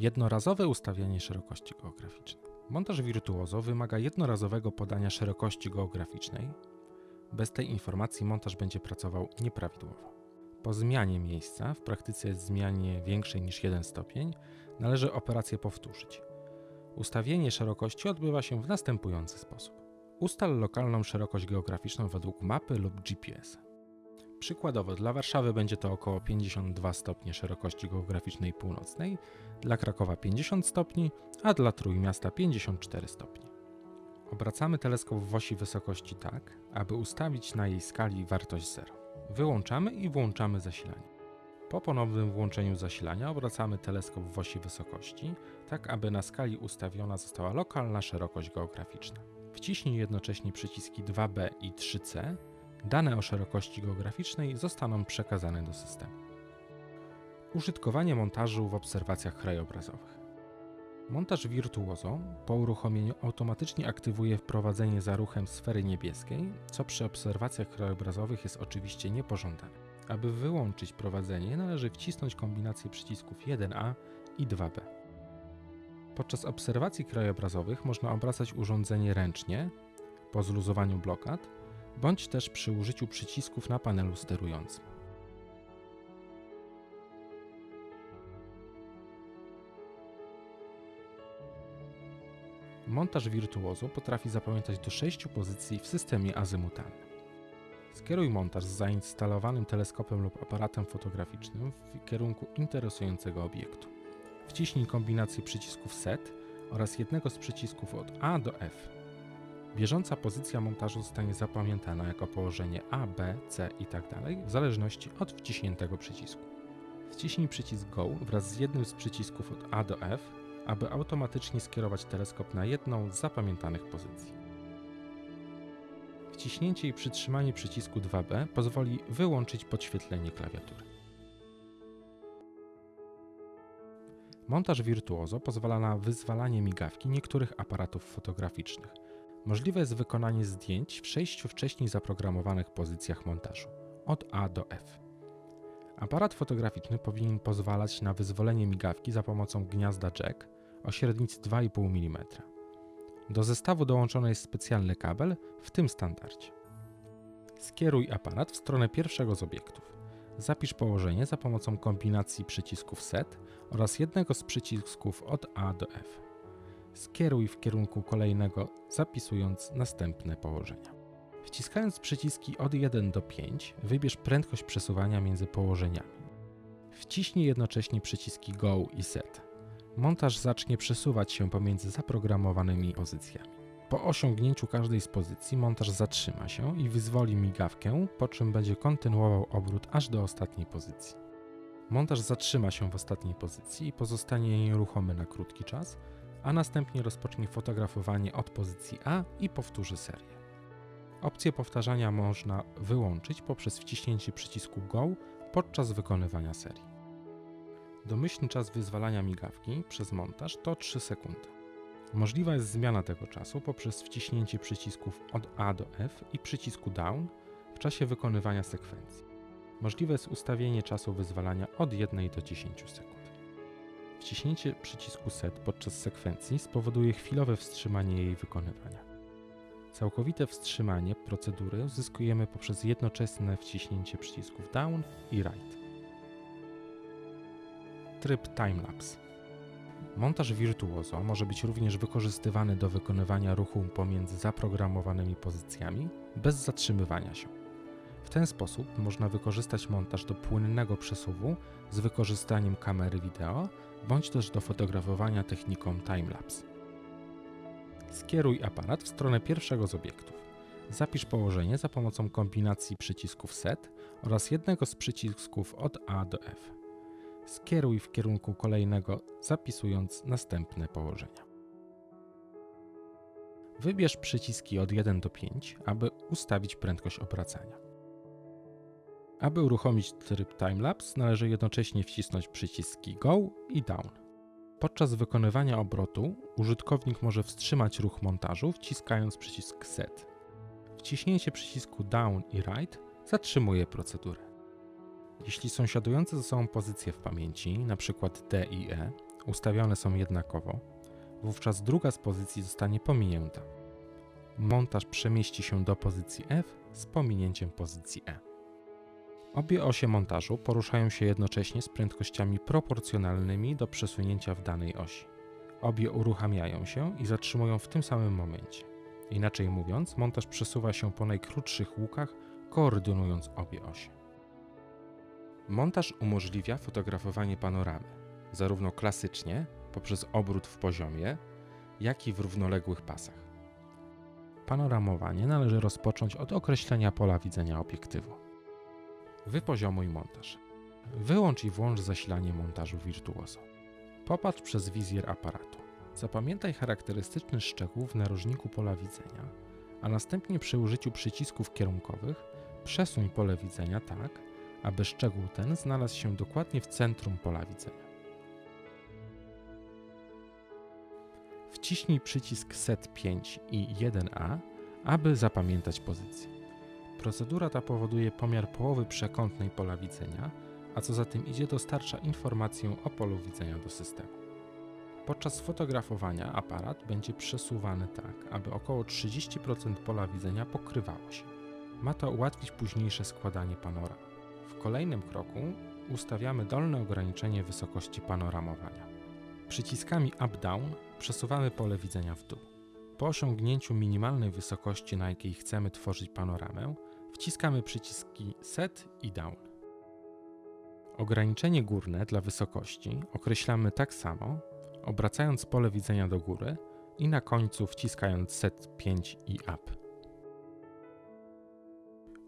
Jednorazowe ustawianie szerokości geograficznej. Montaż wirtuozo wymaga jednorazowego podania szerokości geograficznej. Bez tej informacji montaż będzie pracował nieprawidłowo. Po zmianie miejsca, w praktyce zmianie większej niż 1 stopień, należy operację powtórzyć. Ustawienie szerokości odbywa się w następujący sposób. Ustal lokalną szerokość geograficzną według mapy lub GPS. Przykładowo dla Warszawy będzie to około 52 stopnie szerokości geograficznej północnej, dla Krakowa 50 stopni, a dla Trójmiasta 54 stopnie. Obracamy teleskop w osi wysokości tak, aby ustawić na jej skali wartość 0. Wyłączamy i włączamy zasilanie. Po ponownym włączeniu zasilania obracamy teleskop w osi wysokości, tak aby na skali ustawiona została lokalna szerokość geograficzna. Wciśnij jednocześnie przyciski 2B i 3C. Dane o szerokości geograficznej zostaną przekazane do systemu. Użytkowanie montażu w obserwacjach krajobrazowych. Montaż wirtuozo po uruchomieniu automatycznie aktywuje wprowadzenie za ruchem sfery niebieskiej, co przy obserwacjach krajobrazowych jest oczywiście niepożądane. Aby wyłączyć prowadzenie, należy wcisnąć kombinację przycisków 1A i 2B. Podczas obserwacji krajobrazowych można obracać urządzenie ręcznie po zluzowaniu blokad, bądź też przy użyciu przycisków na panelu sterującym. Montaż wirtuozo potrafi zapamiętać do 6 pozycji w systemie azymutalnym. Skieruj montaż z zainstalowanym teleskopem lub aparatem fotograficznym w kierunku interesującego obiektu. Wciśnij kombinację przycisków SET oraz jednego z przycisków od A do F. Bieżąca pozycja montażu zostanie zapamiętana jako położenie A, B, C itd. w zależności od wciśniętego przycisku. Wciśnij przycisk Go wraz z jednym z przycisków od A do F, aby automatycznie skierować teleskop na jedną z zapamiętanych pozycji. Wciśnięcie i przytrzymanie przycisku 2B pozwoli wyłączyć podświetlenie klawiatury. Montaż wirtuozo pozwala na wyzwalanie migawki niektórych aparatów fotograficznych. Możliwe jest wykonanie zdjęć w sześciu wcześniej zaprogramowanych pozycjach montażu, od A do F. Aparat fotograficzny powinien pozwalać na wyzwolenie migawki za pomocą gniazda jack o średnicy 2,5 mm. Do zestawu dołączony jest specjalny kabel w tym standardzie. Skieruj aparat w stronę pierwszego z obiektów. Zapisz położenie za pomocą kombinacji przycisków SET oraz jednego z przycisków od A do F. Skieruj w kierunku kolejnego, zapisując następne położenia. Wciskając przyciski od 1 do 5, wybierz prędkość przesuwania między położeniami. Wciśnij jednocześnie przyciski Go i Set. Montaż zacznie przesuwać się pomiędzy zaprogramowanymi pozycjami. Po osiągnięciu każdej z pozycji montaż zatrzyma się i wyzwoli migawkę, po czym będzie kontynuował obrót aż do ostatniej pozycji. Montaż zatrzyma się w ostatniej pozycji i pozostanie nieruchomy na krótki czas, a następnie rozpocznie fotografowanie od pozycji A i powtórzy serię. Opcję powtarzania można wyłączyć poprzez wciśnięcie przycisku Go podczas wykonywania serii. Domyślny czas wyzwalania migawki przez montaż to 3 sekundy. Możliwa jest zmiana tego czasu poprzez wciśnięcie przycisków od A do F i przycisku Down w czasie wykonywania sekwencji. Możliwe jest ustawienie czasu wyzwalania od 1 do 10 sekund. Wciśnięcie przycisku SET podczas sekwencji spowoduje chwilowe wstrzymanie jej wykonywania. Całkowite wstrzymanie procedury uzyskujemy poprzez jednoczesne wciśnięcie przycisków Down i Right. Tryb Timelapse. Montaż wirtuozo może być również wykorzystywany do wykonywania ruchu pomiędzy zaprogramowanymi pozycjami bez zatrzymywania się. W ten sposób można wykorzystać montaż do płynnego przesuwu z wykorzystaniem kamery wideo bądź też do fotografowania techniką timelapse. Skieruj aparat w stronę pierwszego z obiektów. Zapisz położenie za pomocą kombinacji przycisków SET oraz jednego z przycisków od A do F. Skieruj w kierunku kolejnego, zapisując następne położenia. Wybierz przyciski od 1 do 5, aby ustawić prędkość obracania. Aby uruchomić tryb timelapse, należy jednocześnie wcisnąć przyciski Go i Down. Podczas wykonywania obrotu użytkownik może wstrzymać ruch montażu wciskając przycisk Set. Wciśnięcie przycisku Down i Right zatrzymuje procedurę. Jeśli sąsiadujące ze sobą pozycje w pamięci, np. D i E, ustawione są jednakowo, wówczas druga z pozycji zostanie pominięta. Montaż przemieści się do pozycji F z pominięciem pozycji E. Obie osie montażu poruszają się jednocześnie z prędkościami proporcjonalnymi do przesunięcia w danej osi. Obie uruchamiają się i zatrzymują w tym samym momencie. Inaczej mówiąc, montaż przesuwa się po najkrótszych łukach, koordynując obie osie. Montaż umożliwia fotografowanie panoramy, zarówno klasycznie, poprzez obrót w poziomie, jak i w równoległych pasach. Panoramowanie należy rozpocząć od określenia pola widzenia obiektywu. Wypoziomuj montaż. Wyłącz i włącz zasilanie montażu Virtuoso. Popatrz przez wizjer aparatu. Zapamiętaj charakterystyczny szczegół w narożniku pola widzenia, a następnie przy użyciu przycisków kierunkowych przesuń pole widzenia tak, aby szczegół ten znalazł się dokładnie w centrum pola widzenia. Wciśnij przycisk Set 5 i 1A, aby zapamiętać pozycję. Procedura ta powoduje pomiar połowy przekątnej pola widzenia, a co za tym idzie dostarcza informację o polu widzenia do systemu. Podczas fotografowania aparat będzie przesuwany tak, aby około 30% pola widzenia pokrywało się. Ma to ułatwić późniejsze składanie panoram. W kolejnym kroku ustawiamy dolne ograniczenie wysokości panoramowania. Przyciskami up-down przesuwamy pole widzenia w dół. Po osiągnięciu minimalnej wysokości, na jakiej chcemy tworzyć panoramę, wciskamy przyciski Set i Down. Ograniczenie górne dla wysokości określamy tak samo, obracając pole widzenia do góry i na końcu wciskając Set 5 i Up.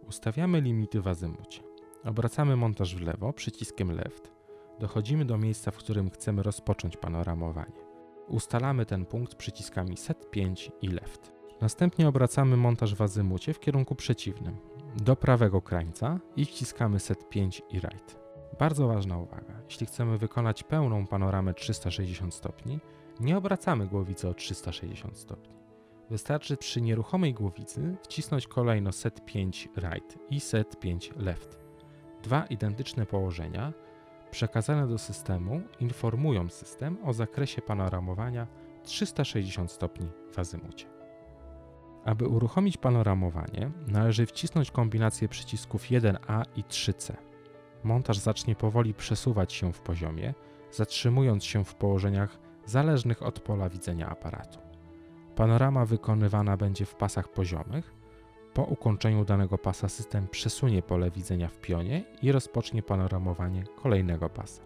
Ustawiamy limity w azymucie. Obracamy montaż w lewo przyciskiem Left. Dochodzimy do miejsca, w którym chcemy rozpocząć panoramowanie. Ustalamy ten punkt przyciskami Set 5 i Left. Następnie obracamy montaż w azymucie w kierunku przeciwnym, do prawego krańca i wciskamy Set 5 i Right. Bardzo ważna uwaga, jeśli chcemy wykonać pełną panoramę 360 stopni, nie obracamy głowicy o 360 stopni. Wystarczy przy nieruchomej głowicy wcisnąć kolejno Set 5 Right i Set 5 Left. Dwa identyczne położenia przekazane do systemu informują system o zakresie panoramowania 360 stopni w azymucie. Aby uruchomić panoramowanie, należy wcisnąć kombinację przycisków 1A i 3C. Montaż zacznie powoli przesuwać się w poziomie, zatrzymując się w położeniach zależnych od pola widzenia aparatu. Panorama wykonywana będzie w pasach poziomych. Po ukończeniu danego pasa system przesunie pole widzenia w pionie i rozpocznie panoramowanie kolejnego pasa.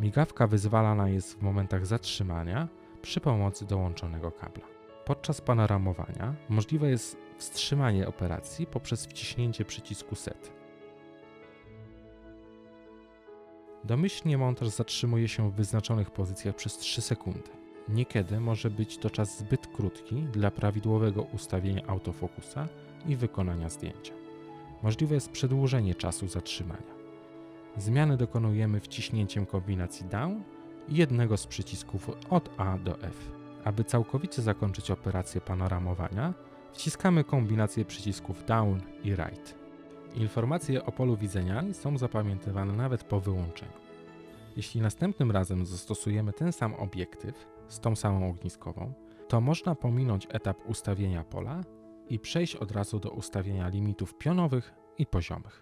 Migawka wyzwalana jest w momentach zatrzymania przy pomocy dołączonego kabla. Podczas panoramowania możliwe jest wstrzymanie operacji poprzez wciśnięcie przycisku Set. Domyślnie montaż zatrzymuje się w wyznaczonych pozycjach przez 3 sekundy. Niekiedy może być to czas zbyt krótki dla prawidłowego ustawienia autofokusa i wykonania zdjęcia. Możliwe jest przedłużenie czasu zatrzymania. Zmiany dokonujemy wciśnięciem kombinacji Down i jednego z przycisków od A do F. Aby całkowicie zakończyć operację panoramowania, wciskamy kombinację przycisków Down i Right. Informacje o polu widzenia są zapamiętywane nawet po wyłączeniu. Jeśli następnym razem zastosujemy ten sam obiektyw z tą samą ogniskową, to można pominąć etap ustawienia pola i przejść od razu do ustawienia limitów pionowych i poziomych.